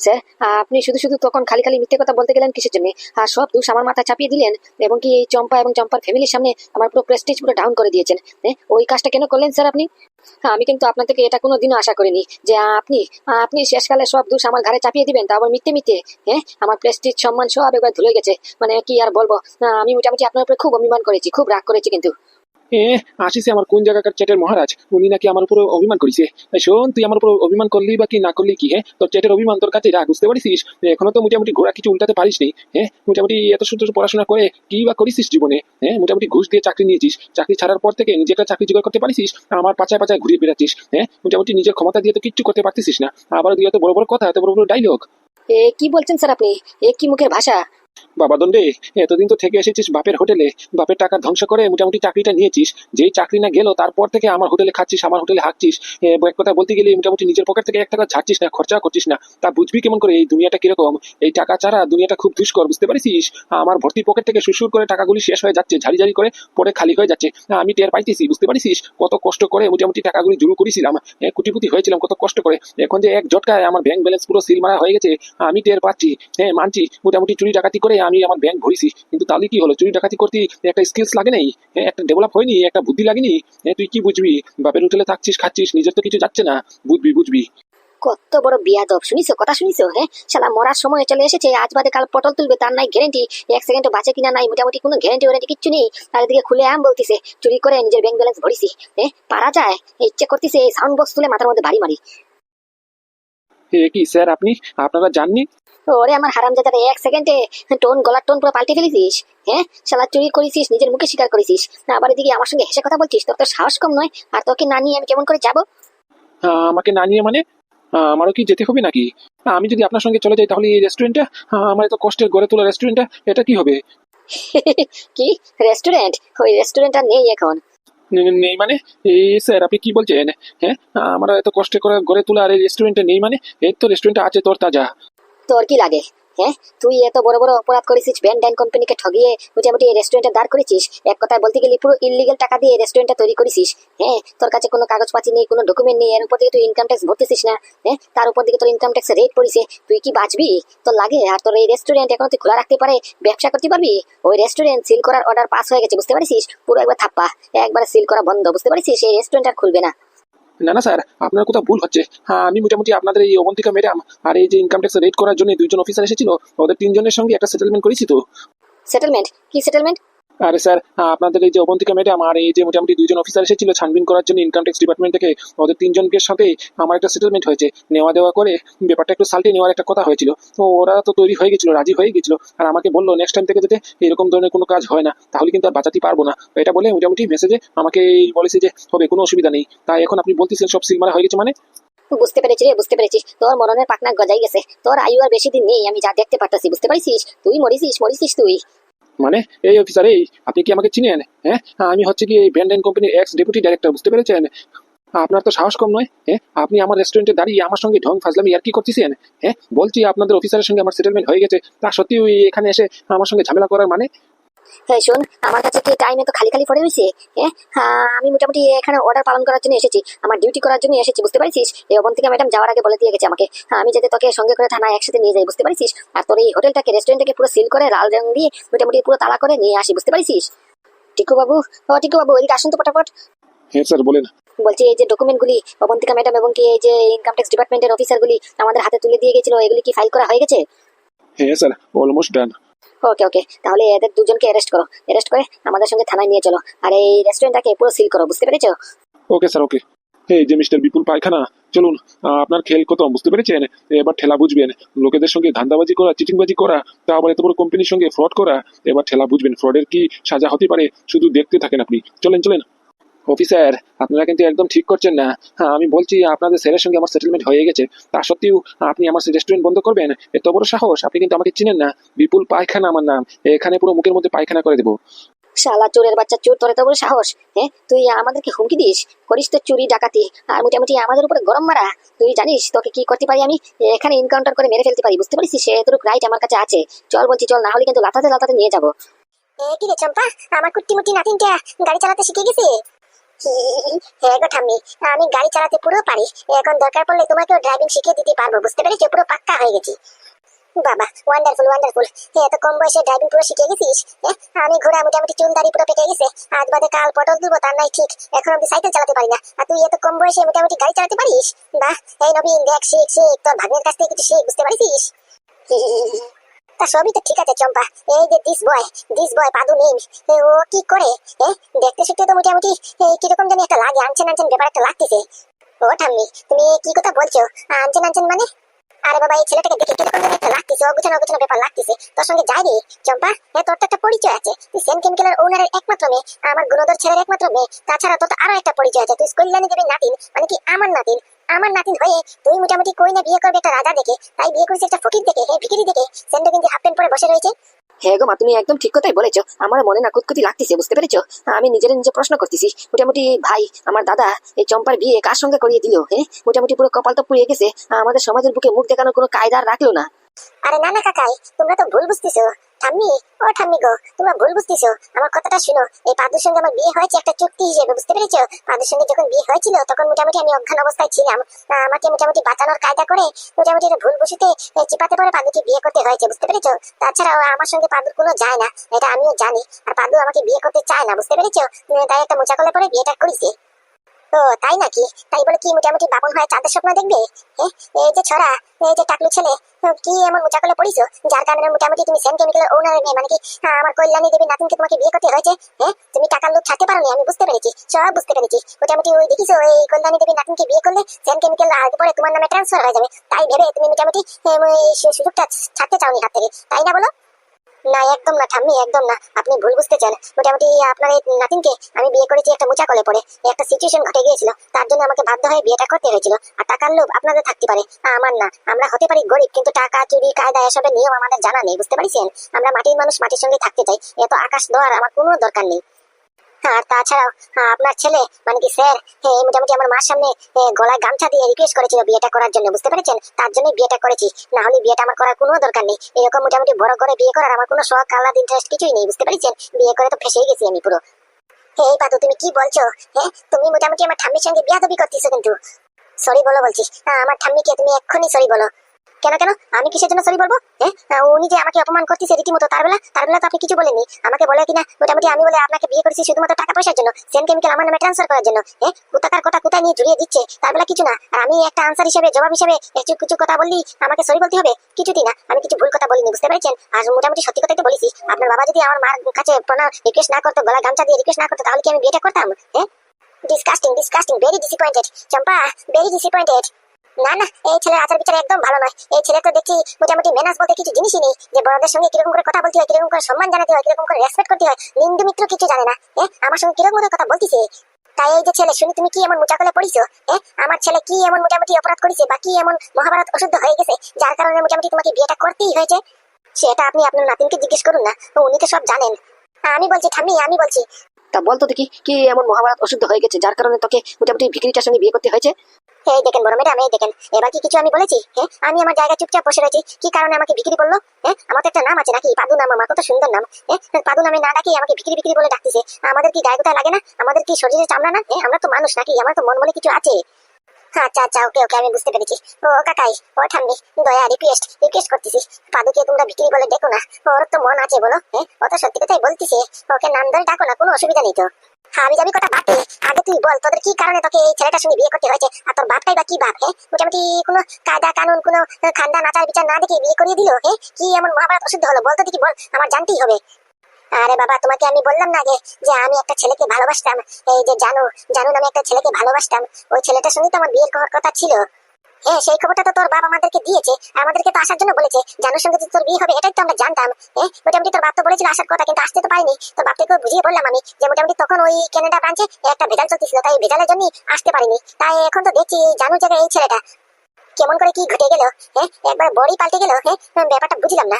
Sir আপনি শুধু শুধু তখন খালি খালি মিথ্যে কথা বলতে গেলেন কিসের জন্য? আর সব দোষ আমার মাথায় চাপিয়ে দিলেন এবং কি এই চম্পা এবং চম্পার ফ্যামিলির সামনে আমার পুরো প্রেস্টিজ পুরো ডাউন করে দিয়েছেন? ওই কাজটা কেন করলেন স্যার আপনি? হ্যাঁ, আমি কিন্তু আপনার থেকে এটা কোনোদিনও আশা করিনি যে আপনি আপনি শেষকালে সব দোষ আমার ঘাড়ে চাপিয়ে দিবেন তারপর মিথ্যে মিথ্যে হ্যাঁ আমার প্রেস্টিজ সম্মান সব একবার ধুলে গেছে। মানে কি আর বলব? আমি মোটামুটি আপনার উপরে খুব অভিমান করেছি খুব রাগ করেছি কিন্তু। আসিস আমার কোন জায়গাকার মহারাজ? উনি নাকি আমার উপর অভিমান করিছে। শোন, তুই আমার উপর অভিমান করলি বা কি না করলি কি হ্যাঁ তোর অভিমান তোর কাছে বুঝতে পারিস এখনও তো মোটামুটি কিছু উল্টাতে পারিস নি হ্যাঁ মোটামুটি এত সুন্দর পড়াশোনা করে কি বা জীবনে হ্যাঁ মোটামুটি ঘুষ দিয়ে চাকরি নিয়েছিস। চাকরি ছাড়ার পর থেকে নিজেটা চাকরি জোগাড় করতে পারিস আমার পাচায় পাচায় ঘুরিয়ে বেড়াচ্ছিস হ্যাঁ মোটামুটি নিজের ক্ষমতা দিয়ে তো কিচ্ছু করতে পারতিস না। আবার এত বড় বড় কথা, এত বড় বড় ডাইলগ এ, কি বলছেন স্যার আপনি? এ কি মুখের ভাষা? বাবা দণ্ডে, এতদিন তো থেকে এসেছিস বাপের হোটেলে। বাপের টাকা ধ্বংস করে মোটামুটি চাকরিটা নিয়েছিস। যেই চাকরি না গেল, তারপর থেকে আমার হোটেলে খাচ্ছিস, আমার হোটেলে হাঁকছিস এক কথা বলতে গেলে মোটামুটি নিজের পকেট থেকে এক টাকা ঝাড়ছিস না, খরচা করছিস না। তা বুঝবি কেমন করে এই দুনিয়াটা কীরকম? এই টাকা ছাড়া দুনিয়াটা খুব দুষ্কর, বুঝতে পারিস আমার ভর্তি পকেট থেকে সুসুর করে টাকাগুলি শেষ হয়ে যাচ্ছে, ঝাড়ি ঝাড়ি করে পরে খালি হয়ে যাচ্ছে। আমি টের পাইতেছি, বুঝতে পারিস কত কষ্ট করে মোটামুটি টাকাগুলি জুড়ু করেছিলাম। কুটিপুটি হয়েছিলাম, কত কষ্ট করে। এখন যে এক ঝটকায় আমার ব্যাংক ব্যালেন্স পুরো সিল মারা হয়ে গেছে, আমি টের পাচ্ছি। হ্যাঁ মানছি, মোটামুটি চুরি ডাকাতি করে আমি আমার ব্যাংক ভরিছি কিন্তু তাহলে কি হলো? চুরি ডাকাতি করতে একটা স্কিলস লাগে নাই? হ্যাঁ, একটা ডেভেলপ হয়নি একটা বুদ্ধি লাগেনি? হ্যাঁ, তুই কি বুঝবি? বাপের হোটেলে থাকছিস খাচ্ছিস নিজের তো কিছু যাচ্ছে না। বুঝবি বুঝবি। কত বড় বিয়াদব শুনিছো? কথা শুনিছো? হ্যাঁ শালা মরার সময় চলে এসেছে আজ বাদে কাল পটল তুলবে তার নাই গ্যারেন্টি এক সেকেন্ড বাঁচে কিনা নাই মোটামুটি কোনো গ্যারেন্টি ওয়ারেন্টি কিচ্ছু নেই। তার এদিকে খুলে আম বলতিছে চুরি করে নিজের ব্যাংক ব্যালেন্স ভরিছি। হ্যাঁ পারা যায়? ইচ্ছে করতেছে এই সাউন্ড বক্স তুলে মাথার মধ্যে বাড়ি মারি। এ কি স্যার আপনি? আপনারা জাননি? ওরে আমার হারাম জাদারে এক সেকেন্ডে টোন গলার টোন পুরো পাল্টে ফেলেছিস হ্যাঁ? শালা চুরি করেছিস নিজের মুখে স্বীকার করেছিস। না আবার এদিকে আমার সঙ্গে হেসে কথা বলছিস তোর তো সাহস কম নয় আর তোকে না নিয়ে আমি কেমন করে যাব? আমাকে না নিয়ে মানে? আমারও কি যেতে হবে নাকি? আমি যদি আপনার সঙ্গে চলে যাই তাহলে এই রেস্টুরেন্টটা আমার এত কষ্টের গড়ে তোলা রেস্টুরেন্টটা এটা কি হবে? কি? রেস্টুরেন্ট? ওই রেস্টুরেন্ট আর নেই এখন। নেই মানে? এই স্যার আপনি কি বলছেন? হ্যাঁ? আমার এত কষ্ট করে গড়ে তোলা আর এই রেস্টুরেন্টে নেই মানে? এই তো রেস্টুরেন্টে আছে তোর তাজা। তোর কি লাগে? হ্যাঁ? তুই এত বড় বড় অপরাধ করেছিস ব্যান্ড কোম্পানিকে ঠগিয়ে মোটামুটি এই রেস্টুরেন্টে দাঁড় করেছিস? এক কথায় বলতে গেলে পুরো ইলিগেল টাকা দিয়ে রেস্টুরেন্টটা তৈরি করেছিস। হ্যাঁ? তোর কাছে কোনো কাগজপাতি নেই, কোনো ডকুমেন্ট নেই, এর উপর থেকে তুই ইনকাম ট্যাক্স ভরতেছিস না। হ্যাঁ? তার উপর দিকে তোর ইনকাম ট্যাক্স রেট পড়িছে। তুই কি বাঁচবি? তোর লাগে? আর তোর এই রেস্টুরেন্ট এখন তুই খোলা রাখতে পারে? ব্যবসা করতে পারবি? ওই রেস্টুরেন্ট সিল করার অর্ডার পাস হয়ে গেছে, বুঝতে পারছিস? পুরো একবার থাপ্পা। একবার সিল করা বন্ধ, বুঝতে পারছিস? এই রেস্টুরেন্ট আর খুলবে না। না না, স্যার, আপনার কোথাও ভুল হচ্ছে। হ্যাঁ আমি মোটামুটি আপনাদের এই অবন্তিকা ম্যাডাম আর এই যে ইনকাম ট্যাক্স রেড করার জন্য দুইজন অফিসার এসেছিল, ওদের তিনজনের সঙ্গে একটা সেটেলমেন্ট করেছি তো। সেটেলমেন্ট কি সেটেলমেন্ট আরে স্যার আপনাদের এই যে অবন্তিকা ম্যাডাম আর এই যে মোটামুটি দুইজন অফিসার এসেছিল ছানবিন করার জন্য ইনকাম ট্যাক্স ডিপার্টমেন্ট থেকে, ওদের তিনজনকে সাথে আমার একটা সেটেলমেন্ট হয়েছে। নেওয়া দেওয়া করে ব্যাপারটা একটু সাল্টে নেওয়ার একটা কথা হয়েছিল। তো ওরা তো তৈরি হয়ে গেছিল, রাজি হয়ে গেছিল। আর আমাকে বলল নেক্সট টাইম থেকে যাতে এরকম ধরনের কোনো কাজ হয় না, তাহলে কিন্তু আর বাঁচাতে পারব না। এটা বলে মোটামুটি মেসেজে আমাকে এই বলেছে যে হবে, কোনো অসুবিধা নেই। তাই এখন আপনি বলতেছেন সব সিল মারা হয়ে গেছে মানে? বুঝতে পেরেছি রে, বুঝতে পেরেছি। তোর মরণের পাকনা গজাই গেছে। তোর আয়ু আর বেশি দিন নেই, আমি যা দেখতে পারতাছি, বুঝতে পারিস তুই মরিছিস মরিছিস তুই। মানে এই অফিসার এই, আপনি কি আমাকে চিনেন? হ্যাঁ? আমি হচ্ছে কি এই ব্যান্ড কোম্পানির এক্স ডেপুটি ডাইরেক্টর বুঝতে পেরেছেন? আপনার তো সাহস কম নয় হ্যাঁ? আপনি আমার রেস্টুরেন্টে দাঁড়িয়ে আমার সঙ্গে ঢং ফাজলামি আর কি করতেছেন? হ্যাঁ? বলছি আপনাদের অফিসারের সঙ্গে আমার সেটেলমেন্ট হয়ে গেছে। তা সত্যি এখানে এসে আমার সঙ্গে ঝামেলা করার মানে? হ্যাঁ শোন আমার কাছে কি টাইমে তো খালি খালি পড়ে রয়েছে? হ্যাঁ আমি মোটামুটি এখানে অর্ডার পালন করার জন্য এসেছি। আমার ডিউটি করার জন্য এসেছি বুঝতে পারছিস? এই অবন্তিকা ম্যাডাম যাওয়ার আগে বলে দিয়ে গেছে আমাকে আমি যাতে তোকে সঙ্গে করে থানায় একসাথে নিয়ে যাই বুঝতে পারছিস? আর তোর এই হোটেলটাকে রেস্টুরেন্টটাকে পুরো সিল করে লাল রং দিয়ে মোটামুটি পুরো তালা করে নিয়ে আসি বুঝতে পারছিস? টিকু বাবু ও টিকু বাবু এদিকে আসুন তো ফটাফট হ্যাঁ স্যার বলেন। বলছি এই যে ডকুমেন্টগুলি অবন্তিকা ম্যাডাম এবং কি এই যে ইনকাম ট্যাক্স ডিপার্টমেন্টের অফিসারগুলি আমাদের হাতে তুলে দিয়ে গেছিল এগুলি কি ফাইল করা হয়ে গেছে? হ্যাঁ স্যার অলমোস্ট ডান ওকে ওকে। তাহলে এদের দুজনকে অ্যারেস্ট করো। অ্যারেস্ট করে আমাদের সঙ্গে থানায় নিয়ে চলো। আর এই রেস্টুরেন্টটাকে পুরো সিল করো, বুঝতে পেরেছ? Okay, sir, okay. এই যে মিস্টার বিপুল পায়খানা, চলুন, আপনার খেল কত, বুঝতে পেরেছেন? এবার ঠেলা বুঝবেন। লোকেদের সঙ্গে ধান্দাবাজি করা, চিটিংবাজি করা, তা আবার এত বড় কোম্পানির সঙ্গে ফ্রড করা, এবার ঠেলা বুঝবেন। ফ্রডের কি সাজা হতে পারে, শুধু দেখতে থাকেন আপনি। চলেন চলেন। অফিসার আপনারা কিন্তু একদম ঠিক করছেন না। হ্যাঁ আমি বলছি আপনাদের স্যারের সঙ্গে আমার সেটেলমেন্ট হয়ে গেছে। তা সত্ত্বেও আপনি আমার রেস্টুরেন্ট বন্ধ করবেন? এত বড় সাহস আপনি কিন্তু আমাকে চিনেন না। বিপুল পায়খানা আমার নাম। এখানে পুরো মুখের মধ্যে পায়খানা করে দেবো। শালা চোরের বাচ্চা চোর তোর এত বড় সাহস। হ্যাঁ তুই আমাদেরকে হুমকি দিস? করিস তো চুরি ডাকাতি। আর মোটামুটি আমাদের উপরে গরম মারা। তুই জানিস তোকে কি করতে পারি আমি? এখানে এনকাউন্টার করে মেরে ফেলতে পারি বুঝতে পারিস সে এতটুকু রাইট আমার কাছে আছে। চল বলছি চল না হলে কিন্তু লাতাতে লাতাতে নিয়ে যাব। এ কি রে চম্পা? আমার কুট্টি মুট্টি নাতিনটা গাড়ি চালাতে শিখে গেছে? হ্যাঁ গো ঠাম্মি, আমি গাড়ি চালাতে পুরো পারি। এখন দরকার পড়লে তোমাকেও ড্রাইভিং শিখিয়ে দিতে পারব, বুঝতে পেরেছ? পুরো পাক্কা হয়ে গেছি। বাবা ওয়ান্ডারফুল ওয়ান্ডারফুল এত কম বয়সে ড্রাইভিং পুরো শিখে গেছিস? আমি ঘোড়া মোটামুটি চুল দাড়ি পুরো পেকে গেছে। আজ বাদে কাল পটল তুলবো তার নাই ঠিক। এখন অব্দি সাইকেল চালাতে পারি না। আর তুই এত কম বয়সে মোটামুটি গাড়ি চালাতে পারিস? বাহ, এই নবীন, দেখ, শিখ শিখ, তোর ভাগ্নের কাছ থেকে কিছু শিখ, বুঝতে পারিস? তা সবই তো ঠিক আছে, চম্পা। এই যে দিস বয় দিস বয় পাদু নেই ও কি করে? দেখতে শুনতে তো মোটামুটি কীরকম জানি একটা লাগে, আনছেন আনছেন ব্যাপার একটা লাগতেছে। ও ঠাম্মি, তুমি কি কথা বলছো? আনছেন আনছেন মানে? আরে বাবা, এই ছেলেটাকে দেখে কীরকম জানি একটা লাগতেছে, অগুছানো অগুছানো ব্যাপার লাগতেছে। তোর সঙ্গে যাই রে, চম্পা। হ্যাঁ তোর তো একটা পরিচয় আছে। তুই সেন কেমিক্যালের ওনারের একমাত্র মেয়ে আমার গুণধর ছেলের একমাত্র মেয়ে। তাছাড়া তোর তো আরও একটা পরিচয় আছে। তুই কল্যাণী দেবী নাতিন মানে কি আমার নাতিন? আমার নাতিন হয়ে তুই মোটামুটি কই না বিয়ে করবে একটা রাজা দেখে তাই বিয়ে করেছে একটা ফকির দেখে হে ভিকিরি দেখে সেন্ডো কিন্তু হাফ প্যান্ট পরে বসে রয়েছে। হ্যাঁ গো মা তুমি একদম ঠিক কথাই বলেছ। আমার মনে না কুতকুতি লাগতেছে বুঝতে পেরেছ? আমি নিজের নিজে প্রশ্ন করতেছি। মোটামুটি ভাই আমার দাদা এই চম্পার বিয়ে কার সঙ্গে করিয়ে দিল হ্যাঁ মোটামুটি পুরো কপাল তো পুড়িয়ে গেছে। আমাদের সমাজের বুকে মুখ দেখানোর কোনো কায়দা রাখল না। আরে না না কাকাই তোমরা তো ভুল বুঝতেছো। ঠাম্মি ও ঠাম্মি গো, তোমরা ভুল বুঝতেছো। আমার কথাটা শুনো। এই পাদুর সঙ্গে আমার বিয়ে হয়েছে একটা চুক্তি হিসেবে, বুঝতে পেরেছ? পাদুর সঙ্গে যখন বিয়ে হয়েছিল, তখন মোটামুটি আমি অজ্ঞান অবস্থায় ছিলাম। আমাকে মোটামুটি বাঁচানোর কায়দা করে, মোটামুটি ভুল বসিতে চিপাতে পরে পাদুকে বিয়ে করতে হয়েছে, বুঝতে পেরেছ? তাছাড়াও আমার সঙ্গে পাদুর কোনো যায় না, এটা আমিও জানি। আর পাদু আমাকে বিয়ে করতে চায় না, বুঝতে পেরেছ? তাই একটা মোচা করলে পরে বিয়েটা করেছে। ও, তাই নাকি? তাই বলে কি মোটামুটি বাপন হয়ে চাঁদের স্বপ্ন দেখবে? এই যে ছড়া এই যে টাকলু ছেলে কি এমন মোচা করলে পড়িছো? যার কারণে মোটামুটি তুমি সেম কেমিক্যালের ওনারের মেয়ে মানে কি আমার কল্যাণী দেবী নাতিনকে তোমাকে বিয়ে করতে হয়েছে? হ্যাঁ তুমি টাকার লোক ছাড়তে পারোনি, আমি বুঝতে পেরেছি, সব বুঝতে পেরেছি। মোটামুটি ওই দেখিছো, এই কল্যাণী দেবী নাতিনকে বিয়ে করলে সেম কেমিক্যাল আগে পরে তোমার নামে ট্রান্সফার হয়ে যাবে। তাই ভেবে তুমি মোটামুটি সুযোগটা ছাড়তে চাওনি হাত থেকে, তাই না বলো? না, একদম না, ঠাম্মি, একদম না। আপনি ভুল বুঝতেছেন মোটামুটি আপনার এই নাতিনকে আমি বিয়ে করেছি একটা মোচা কলে পরে। একটা সিচুয়েশন ঘটে গিয়েছিল। তার জন্য আমাকে বাধ্য হয়ে বিয়েটা করতে হয়েছিল। আর টাকার লোভ আপনাদের থাকতে পারে। আমার না। আমরা হতে পারি গরিব, কিন্তু টাকা, চুরি, কায়দা, এসবের নিয়ম আমাদের জানা নেই, বুঝতে পারছেন? আমরা মাটির মানুষ, মাটির সঙ্গে থাকতে চাই। এত আকাশ দেওয়ার আমার কোনো দরকার নেই। আর তাছাড়াও আপনার ছেলে মানে কি স্যার হ্যাঁ, মোটামুটি আমার মার সামনে গলায় গামছা দিয়ে রিকোয়েস্ট করেছিল বিয়েটা করার জন্য বুঝতে পেরেছেন? তার জন্যই বিয়েটা করেছি। না হলে বিয়েটা আমার করার কোনো দরকার নেই। এরকম মোটামুটি বড় করে বিয়ে করার আমার কোনো শখ আল্লাহ ইন্টারেস্ট কিছুই নেই বুঝতে পেরেছেন? বিয়ে করে তো ফেসেই গেছি আমি পুরো। এই পাতু তুমি কি বলছো? হ্যাঁ তুমি মোটামুটি আমার ঠাম্মির সঙ্গে বিয়া দাবি করতেছো কিন্তু। সরি বলো বলছি। আহ, আমার ঠাম্মিকে তুমি এক্ষুনি সরি বলো। কেন কেন? আমি কিসের জন্য সরি বলব? হ্যাঁ উনি যে আমাকে অপমান করতেছে রীতিমতো, তার বেলা তার বেলা তো আপনি কিছু বলেননি। আমাকে বলে কিনা, মোটামুটি আমি বলে আপনাকে বিয়ে করেছি শুধুমাত্র টাকা পয়সার জন্য সেম কেমিক্যাল আমার নামে ট্রান্সফার করার জন্য। হ্যাঁ কোথাকার কথা কোথায় নিয়ে জুড়িয়ে দিচ্ছে, তার বেলা কিছু না। আর আমি একটা আনসার হিসেবে, জবাব হিসেবে কিছু কিছু কথা বললি, আমাকে সরি বলতে হবে? কিছুতেই না। আমি কিছু ভুল কথা বলিনি, বুঝতে পেরেছেন? আর মোটামুটি সত্যি কথাই তো বলেছি, আপনার বাবা যদি আমার মার কাছে প্রণাম রিকোয়েস্ট না করতো গলা গামছা দিয়ে রিকোয়েস্ট না করতো, তাহলে কি আমি বিয়েটা করতাম? হ্যাঁ disgusting disgusting very disappointed Champa very disappointed না না, এই ছেলের আচার বিচার একদম ভালো নয়। এই ছেলে তো দেখছি মোটামুটি মেনাস বলতে কিছু জিনিসই নেই। যে বড়দের সঙ্গে কীরকম করে কথা বলতে হয়, কীরকম করে সম্মান জানাতে হয়, কীরকম করে রেসপেক্ট করতে হয়, নিন্দু মিত্র কিছু জানে না। আমার সঙ্গে কীরকম করে কথা বলতিছে? তাই এই যে ছেলে, শুনি, তুমি কি এমন মোচা করে পড়িছো আমার ছেলে কি এমন মোটামুটি অপরাধ করেছে বা কি এমন মহাভারত অশুদ্ধ হয়ে গেছে, যার কারণে মোটামুটি তোমাকে বিয়েটা করতেই হয়েছে? সেটা আপনি আপনার নাতিনকে জিজ্ঞেস করুন না উনি তো সব জানেন। আমি বলছি, ঠাম্মি, আমি বলছি। তা বলতো দেখি, কি এমন মহাভারত অশুদ্ধ হয়ে গেছে, যার কারণে তোকে মোটামুটি ভিকিরিটার সঙ্গে বিয়ে করতে হয়েছে? এই দেখেন বড় ম্যাডাম, এই দেখেন। এবার কি কিছু আমি বলেছি? হ্যাঁ আমি আমার জায়গায় চুপচাপ বসে রয়েছি। কি কারণে আমাকে বিক্রি বলল হ্যাঁ আমার একটা নাম আছে নাকি? পাদু নাম, আমার কত সুন্দর নাম। হ্যাঁ পাদু নামে না ডাকি আমাকে বিক্রি বিক্রি বলে ডাকতেছে। আমাদের কি গায়ে লাগে না? আমাদের কি শরীরে চামড়া না? হ্যাঁ আমরা তো মানুষ নাকি? আমার তো মন বলে কিছু আছে। আচ্ছা আচ্ছা ওকে ওকে, আমি বুঝতে পেরেছি। ও কাকাই, ও, ঠাম্মি, দয়া রিকোয়েস্ট রিকোয়েস্ট করতেছি পাদুকে তোমরা বিক্রি বলে দেখো না। ওর তো মন আছে বলো হ্যাঁ? ও সত্যি কথাই বলতিছে, ওকে নাম ধরে ডাকো না, কোনো অসুবিধা নেই তো। হাবি যাবি কথা বাদে আগে তুই বল, তোদের কি কারণে তোকে এই ছেলেটার সঙ্গে বিয়ে করতে হয়েছে? আর তোর বাপটাই বা কি বাপ হ্যাঁ? মোটামুটি কোনো কায়দা কানুন, কোনো খান্দা নাচার বিচার না দেখে বিয়ে করিয়ে দিল হ্যাঁ? কি এমন মহাভারত অশুদ্ধ হলো? বলতো দেখি, বল, আমার জানতেই হবে। আরে বাবা, তোমাকে আমি বললাম না যে আমি একটা ছেলেকে ভালোবাসতাম। এই যে জানো জানো আমি একটা ছেলেকে ভালোবাসতাম। ওই ছেলেটার সঙ্গে তো আমার বিয়ের কথা ছিল। হ্যাঁ সেই খবরটা তো তোর বাবা আমাদেরকে দিয়েছে আমাদেরকে তো আসার জন্য বলেছে। জানোর সঙ্গে তোর বিয়ে হবে, এটাই তো আমরা জানতাম। হ্যাঁ মোটামুটি তোর বাপ তো বলেছিল আসার কথা, কিন্তু আসতে তো পারিনি। তোর বাপকে বুঝিয়ে বললাম আমি যে মোটামুটি তখন ওই ক্যানাডা ব্রাঞ্চে একটা ভেজাল চলতেছিল, তাই ভেজালের জন্য আসতে পারিনি। তাই এখন তো দেখছি এই জানুর জায়গায় এই ছেলেটা। কেমন করে কি ঘটে গেল হ্যাঁ একবার বড়ি পাল্টে গেল হ্যাঁ ব্যাপারটা বুঝলাম না।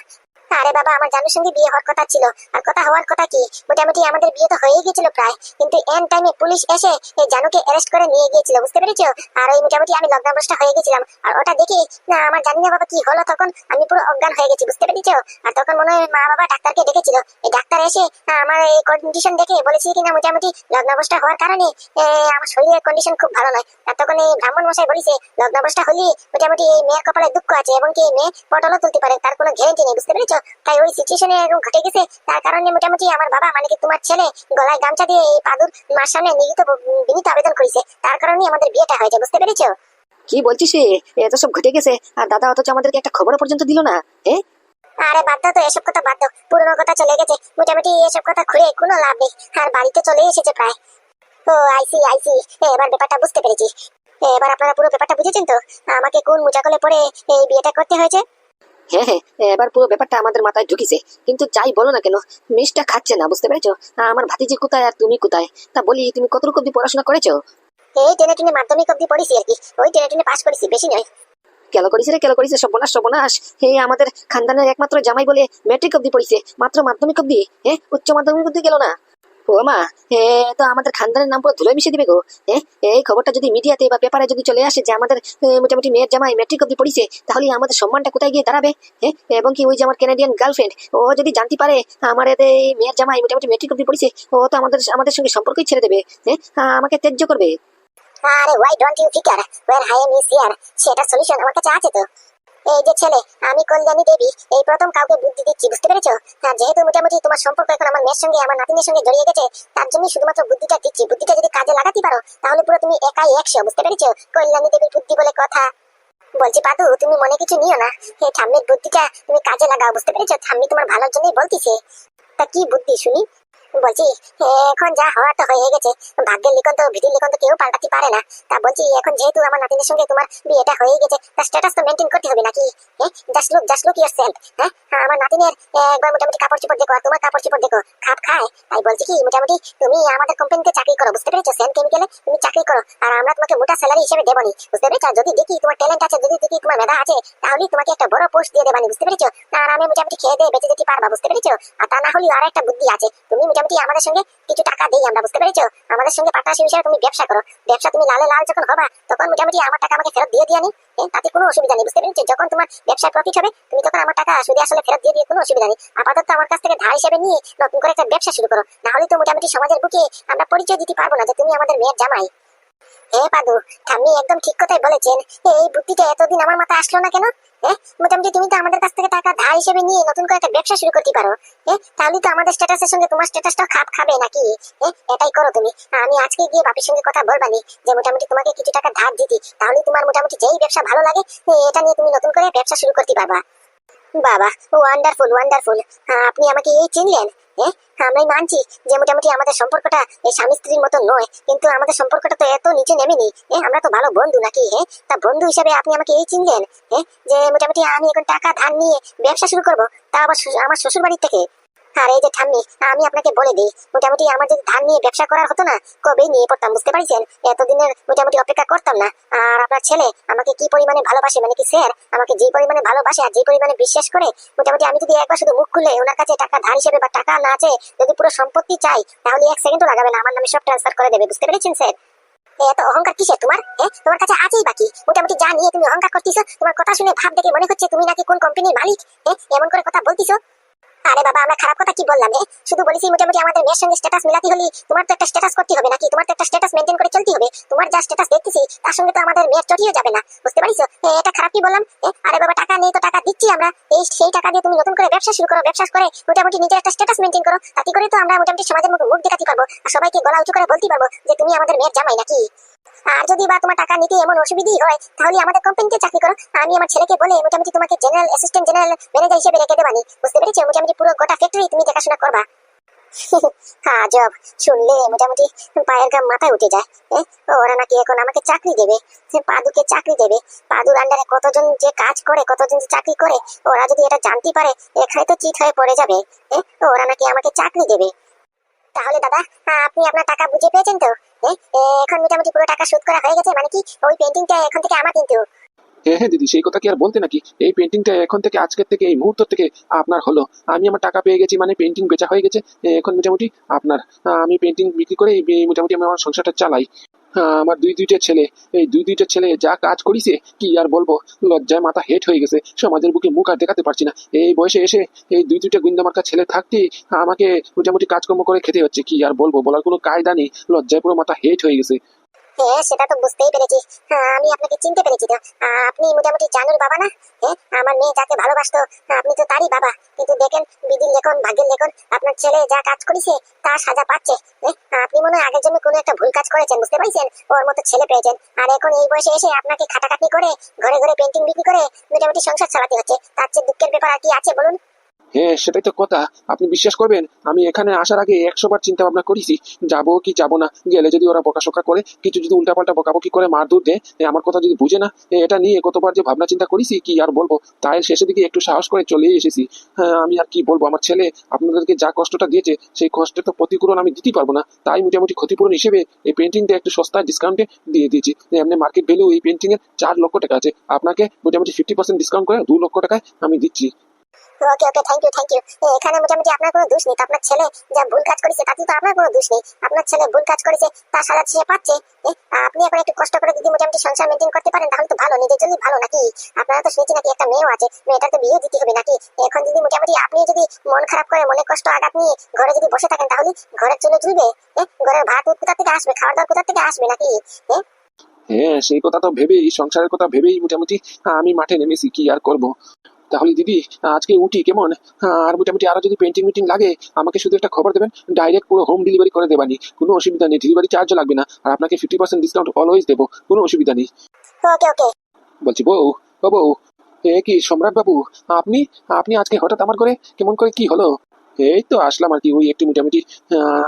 আরে বাবা, আমার জানুর সঙ্গে বিয়ে হওয়ার কথা ছিল। আর কথা হওয়ার কথা কি? মোটামুটি আমাদের বিয়ে তো হয়ে গিয়েছিল প্রায়। কিন্তু এন টাইমে পুলিশ এসে এই জানুকে অ্যারেস্ট করে নিয়ে গিয়েছিল, বুঝতে পেরেছ? আর ওই মোটামুটি আমি লকডাউনটা হয়ে গেছিলাম। আর ওটা দেখে, না, আমার জানি না বাবা কি হলো, তখন আমি পুরো অজ্ঞান হয়ে গেছি, বুঝতে পেরেছ? আর তখন মনে হয় মা বাবা ডাক্তারকে ডেকেছিল। এই ডাক্তার এসে আমার এই কন্ডিশন দেখে বলেছি কিনা মোটামুটি লগ্নাবস্থা হওয়ার কারণে আমার শরীরের কন্ডিশন খুব ভালো নয়। আর তখন এই ব্রাহ্মণ মশাই বলেছে লগ্নাবস্থা হলে মোটামুটি এই মেয়ের কপালে দুঃখ আছে, এবং কি মেয়ে পটলও তুলতে পারে, তার কোনো গ্যারেন্টি নেই, বুঝতে পেরেছ? তাই ওই সিচুয়েশনে এরকম ঘটে গেছে। তার কারণে মোটামুটি আমার বাবা মানে কি তোমার ছেলে গলায় গামছা দিয়ে এই পাদুর মার সামনে নিহিত বিনীত আবেদন করেছে। তার কারণে আমাদের বিয়েটা হয়েছে বুঝতে পেরেছ? কি বলছিস এত সব ঘটে গেছে। আর দাদা অথচ আমাদেরকে একটা খবর পর্যন্ত দিল না হ্যাঁ আরে বাদ দাও তো এসব কথা বাদ দাও। পুরোনো কথা চলে গেছে। মোটামুটি এসব কথা ঘুরে কোনো লাভ নেই। আর বাড়িতে চলে এসেছে প্রায়। ও আইসি আইসি এবার ব্যাপারটা বুঝতে পেরেছি। এবার আপনারা পুরো ব্যাপারটা বুঝেছেন তো? আমাকে কোন মুচাকলে পড়ে এই বিয়েটা করতে হয়েছে? হ্যাঁ হ্যাঁ এবার পুরো ব্যাপারটা আমাদের মাথায় ঢুকিছে। কিন্তু যাই বলো না কেন মিসটা খাচ্ছে না বুঝতে পেরেছ? আমার ভাতিজি কোথায় আর তুমি কোথায়? তা বলি তুমি কতটুকু অব্দি পড়াশোনা করেছ? এই টেনে টেনে মাধ্যমিক অব্দি পড়েছি আর কি। ওই টেনে টেনে পাস করেছি বেশি নয়। কেন করিছে রে কেন করিছে সর্বনাশ সর্বনাশ। হে আমাদের খানদানের একমাত্র জামাই বলে ম্যাট্রিক অব্দি পড়িছে মাত্র মাধ্যমিক অব্দি হ্যাঁ উচ্চ মাধ্যমিক অব্দি গেল না? ও মা হে তো আমাদের খানদানের নাম পুরো মিশে দিবে গো। এই খবরটা যদি মিডিয়াতে বা পেপারে যদি চলে আসে যে আমাদের মোটামুটি মেয়ের জামাই ম্যাট্রিক অব্দি পড়িছে, তাহলে আমাদের সম্মানটা কোথায় গিয়ে দাঁড়াবে? এবং কি ওই যে আমার ক্যানাডিয়ান গার্লফ্রেন্ড ও যদি জানতে পারে আমার এই মেয়ের জামাই মোটামুটি ম্যাট্রিক অব্দি পড়িছে, ও তো আমাদের আমাদের সঙ্গে সম্পর্কই ছেড়ে দেবে। আমাকে ত্যায্য করবে। আরে ওয়াই ডোন্ট ইউ ফিকার এম ইজ হিয়ার সেটা সলিউশন আমার কাছে আছে তো। এই যে ছেলে, আমি কল্যাণী দেবী, এই প্রথম কাউকে বুদ্ধি দিচ্ছি, বুঝতে পেরেছ? আর যেহেতু মোটামুটি তোমার সম্পর্ক এখন আমার মেয়ের সঙ্গে, আমার নাতিনের সঙ্গে জড়িয়ে গেছে, তার জন্য শুধুমাত্র বুদ্ধিটা দিচ্ছি। বুদ্ধিটা যদি কাজে লাগাতে পারো, তাহলে পুরো তুমি একাই একশো, বুঝতে পেরেছ? কল্যাণী দেবীর বুদ্ধি বলে কথা। বলছি, পাদু, তুমি মনে কিছু নিও না। এই ঠাম্মির বুদ্ধিটা তুমি কাজে লাগাও, বুঝতে পেরেছ? ঠাম্মি তোমার ভালোর জন্যই বলতিছে। তা কি বুদ্ধি, শুনি? বলছি, এখন যা হওয়ার তো হয়ে গেছে। ভাগ্যের লিখন তো ভিডির লিখন তো কেউ পাল্টাতে পারে না। তা বলছি, এখন যেহেতু আমার নাতিনের সঙ্গে তোমার বিয়েটা হয়ে গেছে তার স্ট্যাটাস তো মেনটেন করতে হবে নাকি? Just look just look yourself হ্যাঁ? আমার নাতিনের একবার মোটামুটি কাপড় দেখো, আর তোমার কাপড় দেখো খাপ খায়। তাই বলছি কি, মোটামুটি তুমি আমাদের কোম্পানিতে চাকরি করো, বুঝতে পেরেছ? সেন কেমিক্যালে তুমি চাকরি করো, আর আমরা তোমাকে মোটা স্যালারি হিসেবে বুঝতে পেরেছ? যদি দেখি তোমার ট্যালেন্ট আছে, যদি দেখি তোমার মেধা আছে, তাহলে তোমাকে একটা বড় পোস্ট দিয়ে দেবানি বুঝতে পেরেছ? আর আমি মোটামুটি খেয়ে দিয়ে বেঁচে যেতে পারবা, বুঝতে পেরেছ? আর তা না হলেও আর একটা বুদ্ধি আছে, তুমি মোটামুটি আমাদের সঙ্গে কিছু টাকা দিই, আমরা বুঝতে পেরেছ? আমাদের সঙ্গে পার্টনারশিপ হিসেবে তুমি ব্যবসা করো। ব্যবসা তুমি লালে লাল যখন হবা, তখন মোটামুটি আমার টাকা আমাকে ফেরত দিয়ে দিয়ে নি তাতে কোনো অসুবিধা নেই, বুঝতে পেরেছ? যখন তোমার ব্যবসায় প্রফিট হবে, তুমি তখন আমার টাকা সুদে আসলে ফেরত দিয়ে দিয়ে কোনো অসুবিধা নেই। আপাতত আমার কাছ থেকে ধার হিসেবে নিয়ে নতুন করে একটা ব্যবসা শুরু করো। না হলে তো মোটামুটি সমাজের বুকে আমরা পরিচয় দিতে পারব না যে তুমি আমাদের মেয়ের জামাই। হে পাদু একদম ঠিক কথাই বলেছেন। এই বুদ্ধিটা এতদিন আমার আসলো না কেন? মোটামুটি তুমি তো আমাদের কাছ থেকে টাকা ধার হিসেবে নিয়ে নতুন করে একটা ব্যবসা শুরু করতে পারো। তাহলে তো আমাদের স্ট্যাটাসের সঙ্গে তোমার খাপ খাবে নাকি? এটাই করো তুমি। আমি আজকে গিয়ে বাপির সঙ্গে কথা বলবানি যে মোটামুটি তোমাকে কিছু টাকা ধার দিতি, তাহলে তোমার মোটামুটি যেই ব্যবসা ভালো লাগে এটা নিয়ে তুমি নতুন করে ব্যবসা শুরু করতে পারবা। বাবা ওয়ান্ডারফুল ওয়ান্ডারফুল আপনি আমাকে এই চিনলেন হ্যাঁ আমরাই মানছি যে মোটামুটি আমাদের সম্পর্কটা এই স্বামী স্ত্রীর মতো নয়, কিন্তু আমাদের সম্পর্কটা তো এত নিচে নেমেনি হ্যাঁ আমরা তো ভালো বন্ধু নাকি হ্যাঁ তা বন্ধু হিসাবে আপনি আমাকে এই চিনলেন হ্যাঁ যে মোটামুটি আমি এখন টাকা ধার নিয়ে ব্যবসা শুরু করব, তা আবার আমার শ্বশুর বাড়ির থেকে। আর এই যে ঠাম্মি, আমি আপনাকে বলে দিই, মোটামুটি আমার যদি ধান নিয়ে ব্যবসা করার হতো না, কবেই নিয়ে পড়তাম, বুঝতে পারছেন? এতদিনের মোটামুটি অপেক্ষা করতাম না। আর আপনার ছেলে আমাকে কি পরিমাণে ভালোবাসে মানে কি স্যার আমাকে যে পরিমাণে ভালোবাসে আর যে পরিমাণে বিশ্বাস করে, মোটামুটি আমি যদি একবার শুধু মুখ খুলে ওনার কাছে টাকা ধার হিসেবে বা টাকা না আছে যদি পুরো সম্পত্তি চাই, তাহলে এক সেকেন্ডও লাগাবে না, আমার নামে সব ট্রান্সফার করে দেবে, বুঝতে পেরেছেন স্যার এত অহংকার কিসের তোমার? হ্যাঁ তোমার কাছে আছেই বাকি মোটামুটি যা নিয়ে তুমি অহংকার করতেছো, তোমার কথা শুনে ভাব দেখে মনে হচ্ছে তুমি নাকি কোন কোম্পানির মালিক? হ্যাঁ এমন করে কথা বলতিছো? আরে বাবা, আমরা খারাপ কথা কি বললাম রে? শুধু বলেছি মোটামুটি আমাদের মেয়ের সঙ্গে স্ট্যাটাস মিলাতে হলে, তোমার তো একটা স্ট্যাটাস করতে হবে নাকি? তোমার তো একটা স্ট্যাটাস মেনটেন করে চলতে হবে। তোমার যা স্ট্যাটাস দেখতেছি, তার সঙ্গে তো আমাদের মেয়ের চটিও যাবে না। বুঝতে পারিস এটা খারাপ কি বললাম? আরে বাবা, টাকা নেই তো টাকা দিচ্ছি আমরা। এই সেই টাকা দিয়ে তুমি নতুন করে ব্যবসা শুরু করো, ব্যবসা করে মোটামুটি নিজের একটা স্ট্যাটাস মেনটেন করো। তাতে করে তো আমরা মোটামুটি সমাজের মুখ মুখ দেখাতে পারব। আর সবাইকে গলা উঁচু করে বলতে পারব যে তুমি আমাদের মেয়ের জামাই নাকি? আর যদি বা তোমার টাকা নিতে এমন অসুবিধাই হয়, তাহলে আমাদের কোম্পানিতে চাকরি করো। আমি আমার ছেলেকে বলে মোটামুটি তোমাকে জেনারেল অ্যাসিস্ট্যান্ট জেনারেল ম্যানেজার হিসেবে রেখে দেবানি বুঝতে পেরেছ? মোটামুটি পুরো গোটা ফ্যাক্টরি তুমি দেখাশোনা করবা। হ্যাঁ জব। শুনলে মোটামুটি পায়ের গাম মাথায় উঠে যায়। ওরা নাকি এখন আমাকে চাকরি দেবে। পাদুকে চাকরি দেবে। পাদুর আন্ডারে কতজন যে কাজ করে, কতজন যে চাকরি করে, ওরা যদি এটা জানতে পারে এখানে তো চিট হয়ে পড়ে যাবে। ওরা নাকি আমাকে চাকরি দেবে। তাহলে দাদা আপনি আপনার টাকা বুঝে পেয়েছেন তো? এখন মোটামুটি পুরো টাকা শোধ করা হয়ে গেছে মানে কি ওই পেন্টিংটা এখন থেকে আমার কিন্তু। হ্যাঁ হ্যাঁ দিদি, সেই কথা কি আর বলতে নাকি? এই পেন্টিংটা এখন থেকে আজকের থেকে, এই মুহূর্ত থেকে আপনার হলো। আমি আমার টাকা পেয়ে গেছি মানে পেন্টিং বেচা হয়ে গেছে। এখন মোটামুটি আপনার। আমি পেন্টিং বিক্রি করে মোটামুটি আমি আমার সংসারটা চালাই। আমার দুই দুইটা ছেলে। এই দুই দুইটা ছেলে যা কাজ করিছে, কি আর বলব? লজ্জায় মাথা হেট হয়ে গেছে। সমাজের বুকে মুখ আর দেখাতে পারছি না। এই বয়সে এসে এই দুই দুইটা গুন্দামার্কা ছেলে থাকতে আমাকে মোটামুটি কাজকর্ম করে খেতে হচ্ছে, কি আর বলব? বলার কোনো কায়দা নেই। লজ্জায় পুরো মাথা হেট হয়ে গেছে। সেটা তো বুঝতেই পেরেছি। হ্যাঁ, আমি আপনাকে চিনতে পেরেছি তো। আপনি মোটামুটি জানুর বাবা না? হ্যাঁ আমার মেয়ে যাকে ভালোবাসতো আপনি তো তারই বাবা। কিন্তু দেখেন বিধির লেখন ভাগ্যের লেখন আপনার ছেলে যা কাজ করেছে তা সাজা পাচ্ছে। হ্যাঁ, আপনি মনে হয় আগের জন্য কোনো একটা ভুল কাজ করেছেন বুঝতে পারছেন? ওর মতো ছেলে পেয়েছেন। আর এখন এই বয়সে এসে আপনাকে খাটাখাটনি করে ঘরে ঘরে পেন্টিং বিক্রি করে মোটামুটি সংসার চালাতে হচ্ছে। তার চেয়ে দুঃখের ব্যাপার আর কি আছে বলুন? হ্যাঁ সেটাই তো কথা। আপনি বিশ্বাস করবেন আমি এখানে আসার আগে একশো বার চিন্তা ভাবনা করেছি যাব কি যাব না। গেলে যদি ওরা বকাশোকা করে কিছু যদি উল্টাপাল্টা বকাবকি করে মারধর দেয় এ, আমার কথা যদি বুঝে না এটা নিয়ে কতবার যে ভাবনা চিন্তা করেছি কি আর বলব? তাই শেষের দিকে একটু সাহস করে চলে এসেছি। হ্যাঁ আমি আর কি বলব? আমার ছেলে আপনাদেরকে যা কষ্টটা দিয়েছে সেই কষ্টের তো প্রতিপূরণ আমি দিতে পারব না। তাই মোটামুটি ক্ষতিপূরণ হিসেবে এই পেন্টিংটা একটু সস্তা ডিসকাউন্টে দিয়ে দিয়েছি। এমনি মার্কেট ভ্যালু এই পেন্টিং এর চার লক্ষ টাকা আছে। আপনাকে মোটামুটি ফিফটি পার্সেন্ট ডিসকাউন্ট করে দু লক্ষ টাকায় আমি দিচ্ছি। Okay okay thank you thank you এখানে মোটামুটি আপনার কোনো দোষ নেই। তো আপনার ছেলে যা ভুল কাজ করেছে তাতে তো আপনার কোনো দোষ নেই। আপনার ছেলে ভুল কাজ করেছে সাজা সে পাচ্ছে। আপনি এখন একটু কষ্ট করে যদি মোটামুটি সংসার মেনটেন করতে পারেন, তাহলে তো ভালো, নিজের জন্য ভালো নাকি? আপনারা তো শুনেছি নাকি একটা মেয়েও আছে, মেয়েটার তো বিয়ে দিতে হবে নাকি? এখন যদি মোটামুটি আপনি যদি মন খারাপ করে, মনে কষ্ট, আঘাত নিয়ে ঘরে যদি বসে থাকেন, তাহলে ঘরের জন্য চলবে ঘরের ভাত কোথা থেকে আসবে? খাওয়ার দাওয়ার কোথা থেকে আসবে নাকি? হ্যাঁ সেই কথা তো ভেবেই, সংসারের কথা ভেবেই মোটামুটি আমি মাঠে নেমেছি, কি আর করব? তাহলে দিদি আজকে উঠি কেমন? আর মোটামুটি আরও যদি পেন্টিং মিটিং লাগে আমাকে শুধু একটা খবর দেবেন ডাইরেক্ট পুরো হোম ডেলিভারি করে দেবানি। কোনো অসুবিধা নেই ডেলিভারি চার্জও লাগবে না আর আপনাকে ফিফটি পার্সেন্ট ডিসকাউন্ট অলওয়েজ দেবো কোনো অসুবিধা নেই। বলছি বউ ও বউ এ কি সম্রাট বাবু আপনি আপনি আজকে হঠাৎ আমার করে কেমন করে কি হলো? এই তো আসলাম আর কি ওই একটু মোটামুটি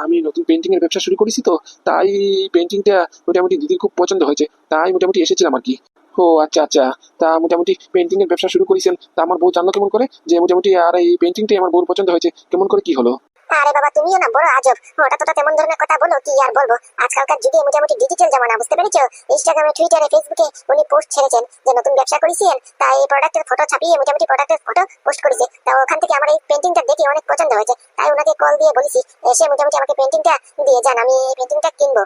আমি নতুন পেন্টিং এর ব্যবসা শুরু করেছি তো তাই পেন্টিংটা মোটামুটি দিদির খুব পছন্দ হয়েছে তাই মোটামুটি এসেছিলাম আর কি। ও আচ্ছা আচ্ছা। তা মোটামুটি পেন্টিং এর ব্যবসা শুরু করেছেন। তা আমার বউ জানলো কেমন করে? যে মোটামুটি আর এই পেন্টিংটাই আমার বউর পছন্দ হয়েছে। কেমন করে কি হলো? আরে বাবা, তুমিও না, বড় আজব। ওটা তো তেমন ধরনের কথা বলো, কি আর বলব? আজকালকার যুগে মোটামুটি ডিজিটাল জামানা, বুঝতে পেরেছ? ইনস্টাগ্রামে টুইটারে ফেসবুকে উনি পোস্ট ছেড়েছেন যে নতুন ব্যবসা করেছেন তাই এই প্রোডাক্টের ফটো ছাপিয়ে মোটামুটি প্রোডাক্টের ফটো পোস্ট করেছে। তা ওখান থেকে আমার এই পেন্টিংটা দেখে অনেক পছন্দ হয়েছে। তাই ওনাকে কল দিয়ে বলেছি, এসে মোটামুটি আমাকে পেন্টিংটা দিয়ে যান, আমি এই পেন্টিংটা কিনবো।